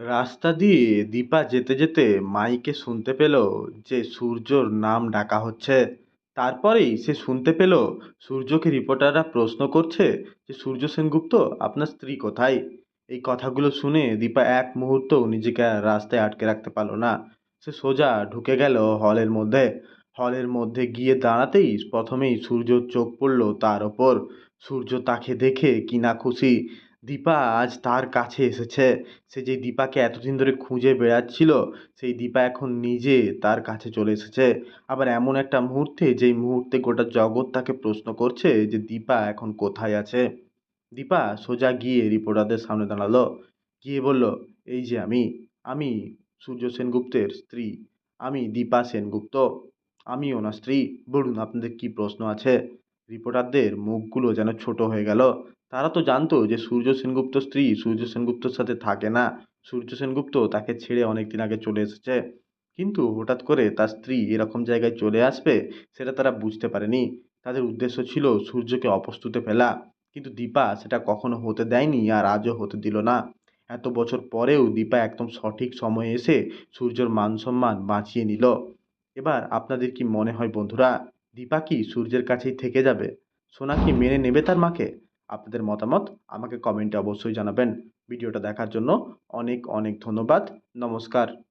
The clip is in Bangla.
রাস্তা দিয়ে দীপা যেতে যেতে মাইকে শুনতে পেল যে সূর্যর নাম ডাকা হচ্ছে। তারপরেই সে শুনতে পেল সূর্যকে রিপোর্টাররা প্রশ্ন করছে যে, সূর্য সেনগুপ্ত, আপনার স্ত্রী কোথায়? এই কথাগুলো শুনে দীপা এক মুহূর্তও নিজেকে রাস্তায় আটকে রাখতে পারল না। সে সোজা ঢুকে গেল হলের মধ্যে। হলের মধ্যে গিয়ে দাঁড়াতেই প্রথমেই সূর্যর চোখ পড়ল তার ওপর। সূর্য তাকে দেখে কিনা খুশি। দীপা আজ তার কাছে এসেছে। সে যে দীপাকে এতদিন ধরে খুঁজে বেড়াচ্ছিল, সেই দীপা এখন নিজে তার কাছে চলে এসেছে। আবার এমন একটা মুহূর্তে যেই মুহূর্তে গোটা জগৎ তাকে প্রশ্ন করছে যে দীপা এখন কোথায় আছে? দীপা সোজা গিয়ে রিপোর্টারদের সামনে দাঁড়াল। গিয়ে বলল, এই যে আমি আমি সূর্য সেনগুপ্তের স্ত্রী। আমি দীপা সেনগুপ্ত। আমি ওনার স্ত্রী। বলুন, আপনাদের কি প্রশ্ন আছে? রিপোর্টারদের মুখগুলো যেন ছোট হয়ে গেল। তারা তো জানতো যে সূর্য সেনগুপ্ত স্ত্রী সূর্য সেনগুপ্তর সাথে থাকে না। সূর্য সেনগুপ্ত তাকে ছেড়ে অনেক দিন আগে চলে এসেছে। কিন্তু হঠাৎ করে তার স্ত্রী এরকম জায়গায় চলে আসবে সেটা তারা বুঝতে পারেনি। তাদের উদ্দেশ্য ছিল সূর্যকে অপস্তুতে ফেলা। কিন্তু দীপা সেটা কখনো হতে দেয়নি আর আজও হতে দিল না। এত বছর পরেও দীপা একদম সঠিক সময়ে এসে সূর্যর মান সম্মান বাঁচিয়ে নিল। এবার আপনাদের কি মনে হয় বন্ধুরা? দীপা কি সূর্যের কাছেই থেকে যাবে? সোনা কি মেনে নেবে তার মাকে? আপনাদের মতামত আমাকে কমেন্টে অবশ্যই জানাবেন। ভিডিওটা দেখার জন্য অনেক অনেক ধন্যবাদ। নমস্কার।